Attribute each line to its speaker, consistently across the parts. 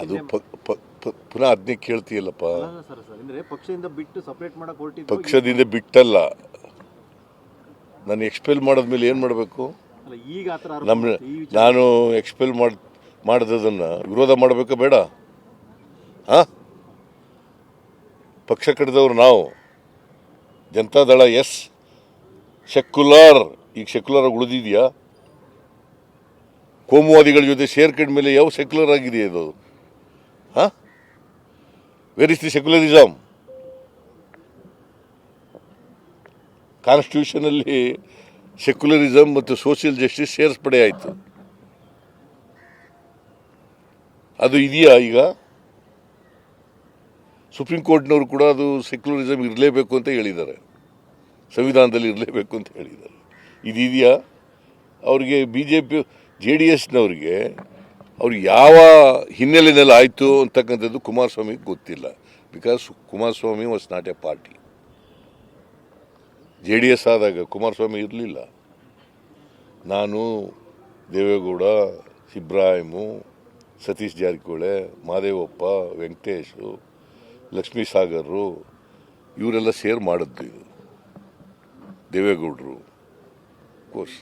Speaker 1: ಅದು ಪುನಃ ಅದನ್ನೇ ಕೇಳ್ತೀಯಲ್ಲಪ್ಪ.
Speaker 2: ಸರ್ ಸರ್ ಅಂದ್ರೆ ಪಕ್ಷದಿಂದ ಬಿಟ್ಟು ಸಪರೇಟ್ ಮಾಡಕ್ ಹೊರಟಿದ್ದು
Speaker 1: ಪಕ್ಷದಿಂದ ಬಿಟ್ಟಲ್ಲ. ನಾನು ಎಕ್ಸ್ಪೆಲ್ ಮಾಡಿದ್ಮೇಲೆ ಏನು ಮಾಡಬೇಕು?
Speaker 2: ಈಗ
Speaker 1: ನಮ್ಮ ನಾನು ಎಕ್ಸ್ಪೆಲ್ ಮಾಡಿ ಮಾಡಿದ್ದನ್ನು ವಿರೋಧ ಮಾಡಬೇಕಾ ಬೇಡ? ಹಾಂ? ಪಕ್ಷ ಕಟ್ಟಿದವ್ರು ನಾವು. ಜನತಾದಳ ಎಸ್. ಸೆಕ್ಯುಲರ್ ಈಗ ಸೆಕ್ಯುಲರ್ ಆಗಿ ಉಳಿದಿದೆಯಾ? ಕೋಮುವಾದಿಗಳ ಜೊತೆ ಸೇರ್ಕೊಂಡ ಮೇಲೆ ಯಾವ ಸೆಕ್ಯುಲರ್ ಆಗಿದೆ ಅದು? ಹಾಂ? ವೆರ್ ಇಸ್ ದಿ ಸೆಕ್ಯುಲರಿಸಮ್ ಕಾನ್ಸ್ಟಿಟ್ಯೂಷನಲ್ಲಿ ಸೆಕ್ಯುಲರಿಸಮ್ ಮತ್ತು ಸೋಷಿಯಲ್ ಜಸ್ಟಿಸ್ ಸೇರ್ಸ್ಪಡೆ ಆಯಿತು. ಅದು ಇದೆಯಾ ಈಗ? ಸುಪ್ರೀಂ ಕೋರ್ಟ್ನವರು ಕೂಡ ಅದು ಸೆಕ್ಯುಲರಿಸಮ್ ಇರಲೇಬೇಕು ಅಂತ ಹೇಳಿದ್ದಾರೆ. ಸಂವಿಧಾನದಲ್ಲಿ ಇರಲೇಬೇಕು ಅಂತ ಹೇಳಿದ್ದಾರೆ. ಇದಿದೆಯಾ? ಅವರಿಗೆ B J P J D ಎಸ್ನವ್ರಿಗೆ ಅವ್ರು ಯಾವ ಹಿನ್ನೆಲೆಯಲ್ಲಿ ಆಯಿತು ಅಂತಕ್ಕಂಥದ್ದು ಕುಮಾರಸ್ವಾಮಿಗೆ ಗೊತ್ತಿಲ್ಲ. Because Kumaraswamy was not a party J D S ಆದಾಗ ಕುಮಾರಸ್ವಾಮಿ ಇರಲಿಲ್ಲ. ನಾನು ದೇವೇಗೌಡ ಇಬ್ರಾಹಿಮು ಸತೀಶ್ ಜಾರಕಿಹೊಳೆ, ಮಾದೇವಪ್ಪ, ವೆಂಕಟೇಶು ಲಕ್ಷ್ಮೀ ಸಾಗರು ಇವರೆಲ್ಲ ಸೇರ್ ಮಾಡಿದ್ದು. ದೇವೇಗೌಡರು. ಕೋರ್ಸ್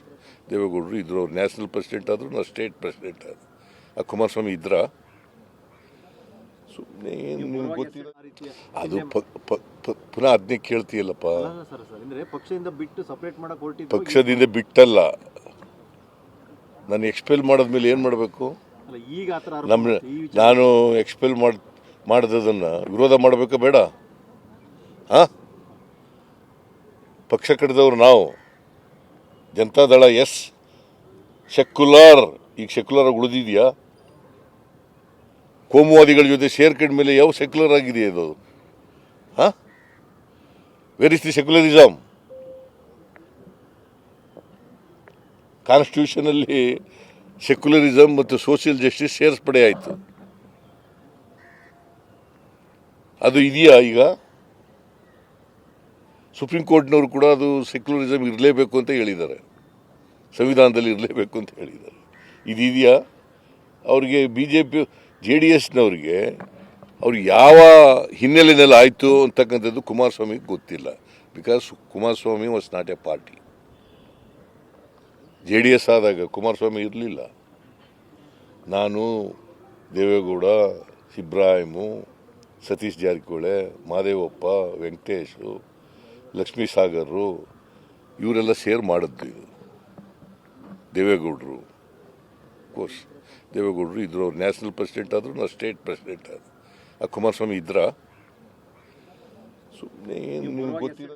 Speaker 1: ದೇವೇಗೌಡರು ಇದ್ರು ಅವ್ರು ನ್ಯಾಷನಲ್ ಪ್ರೆಸಿಡೆಂಟ್ ಆದರು ನಾ ಸ್ಟೇಟ್ ಪ್ರೆಸಿಡೆಂಟ್ ಆದರು. ಆ ಕುಮಾರಸ್ವಾಮಿ ಇದ್ರ? ಸುಮ್ಮನೆ ನಿಮ್ಗೆ ಗೊತ್ತಿಲ್ಲ. ಅದು ಪುನಃ ಅದನ್ನೇ ಕೇಳ್ತೀಯಲ್ಲಪ್ಪ.
Speaker 2: ಪಕ್ಷದಿಂದ ಬಿಟ್ಟು ಸಪರೇಟ್ ಮಾಡಕ್ಕೆ
Speaker 1: ಪಕ್ಷದಿಂದ ಬಿಟ್ಟಲ್ಲ. ನಾನು ಎಕ್ಸ್ಪೆಲ್ ಮಾಡಿದ್ಮೇಲೆ ಏನು ಮಾಡಬೇಕು? ನಮ್ಮ ನಾನು ಎಕ್ಸ್ಪೆಲ್ ಮಾಡಿ ಮಾಡಿದದನ್ನು ವಿರೋಧ ಮಾಡಬೇಕಾ ಬೇಡ? ಹಾಂ? ಪಕ್ಷ ಕಟ್ಟಿದವರು ನಾವು. ಜನತಾದಳ ಎಸ್. ಸೆಕ್ಯುಲರ್, ಈಗ ಸೆಕ್ಯುಲರ್ ಆಗಿ ಉಳಿದಿದೆಯಾ? ಕೋಮುವಾದಿಗಳ ಜೊತೆ ಸೇರ್ಕೊಂಡ ಮೇಲೆ ಯಾವ ಸೆಕ್ಯುಲರ್ ಆಗಿದೆ ಅದು? ಹಾಂ? ವೇರ್ ಇಸ್ ದಿ ಸೆಕ್ಯುಲರಿಸಮ್ ಕಾನ್ಸ್ಟಿಟ್ಯೂಷನಲ್ಲಿ ಸೆಕ್ಯುಲರಿಸಮ್ ಮತ್ತು ಸೋಷಿಯಲ್ ಜಸ್ಟಿಸ್ ಸೇರಿಸ್ಪಡೆ ಆಯಿತು. ಅದು ಇದೆಯಾ ಈಗ? ಸುಪ್ರೀಂ ಕೋರ್ಟ್ನವರು ಕೂಡ ಅದು ಸೆಕ್ಯುಲರಿಸಮ್ ಇರಲೇಬೇಕು ಅಂತ ಹೇಳಿದ್ದಾರೆ. ಸಂವಿಧಾನದಲ್ಲಿ ಇರಲೇಬೇಕು ಅಂತ ಹೇಳಿದ್ದಾರೆ. ಇದಿದೆಯಾ? ಅವರಿಗೆ B J P J D ಎಸ್ನವ್ರಿಗೆ ಅವ್ರು ಯಾವ ಹಿನ್ನೆಲೆಯಲ್ಲಿ ಆಯಿತು ಅಂತಕ್ಕಂಥದ್ದು ಕುಮಾರಸ್ವಾಮಿಗೆ ಗೊತ್ತಿಲ್ಲ. Because Kumaraswamy was not a party J D S ಆದಾಗ ಕುಮಾರಸ್ವಾಮಿ ಇರಲಿಲ್ಲ. ನಾನು ದೇವೇಗೌಡ ಇಬ್ರಾಹಿಮು ಸತೀಶ್ ಜಾರಕಿಹೊಳಿ, ಮಾದೇವಪ್ಪ, ವೆಂಕಟೇಶು ಲಕ್ಷ್ಮೀ ಸಾಗರ್ರು ಇವರೆಲ್ಲ ಸೇರ್ ಮಾಡಿದ್ದು ಇದು. ದೇವೇಗೌಡರು ಕೋರ್ಸ್ ದೇವೇಗೌಡರು ಇದ್ರು, ಅವ್ರು ನ್ಯಾಷನಲ್ ಪ್ರೆಸಿಡೆಂಟ್ ಆದರು ನಾವು ಸ್ಟೇಟ್ ಪ್ರೆಸಿಡೆಂಟ್ ಆದರು. ಆ ಕುಮಾರಸ್ವಾಮಿ ಇದ್ರ? ಸುಮ್ಮನೆ ಏನು ನಿಮ್ಗೆ ಗೊತ್ತಿಲ್ಲ.